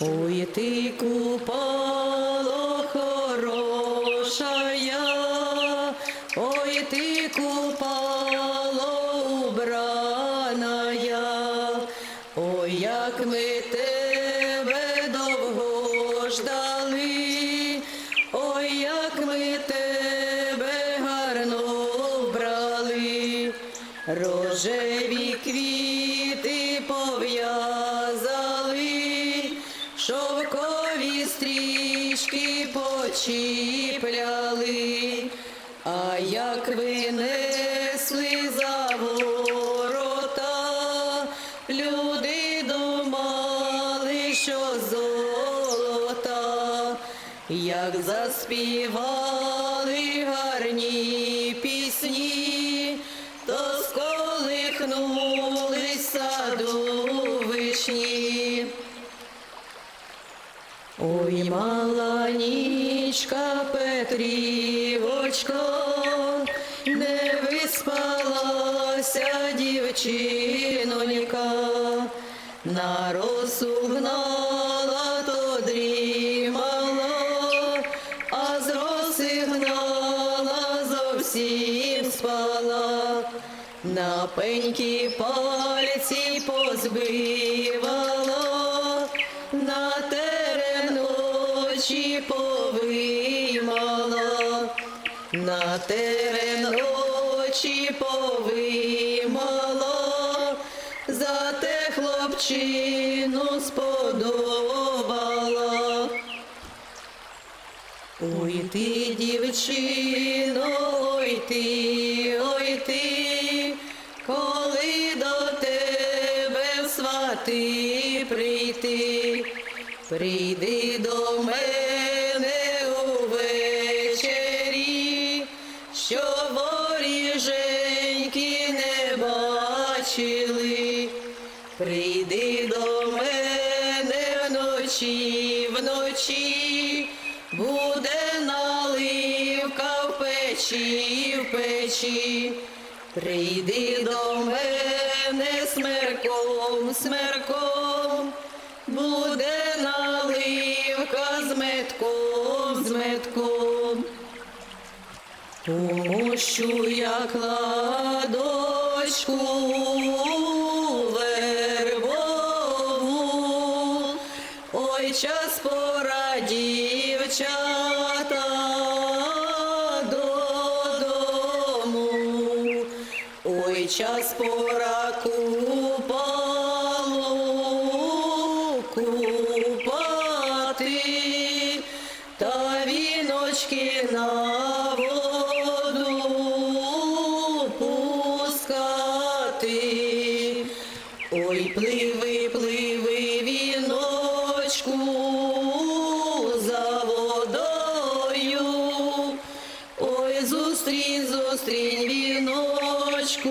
Ой, ти купало хорошая, ой, ти купало убраная, ой, як ми тебе довго ждали, ой, як ми тебе гарно вбрали, рожеві квіти пов'язали, шовкові стрічки почіпляли, а як ви несли за ворота, люди думали, що золота, як заспівали гарні Ой, мала нічка Петрівочко, не виспалася дівчинонька, на росу гнала, то дрімала, а з роси зовсім спала. На пеньки пальці позбивала, тереночі повимала, на тереночі повимала, за те хлопчину сподобала. Ой ти, дівчино, ой ти, ой ти, коли до тебе свати прийти, прийди до мене увечері, що воріженьки не бачили. Прийди до мене вночі, вночі, буде наливка в печі, в печі. Прийди до мене смерком, смерком, буде наливка метком. Помощу я кладочку вербову, ой, час пора дівчата додому, ой, час пора купалу віночки на воду пускати. Ой, пливи, пливи, віночку за водою. Ой, зустрінь, зустрінь віночку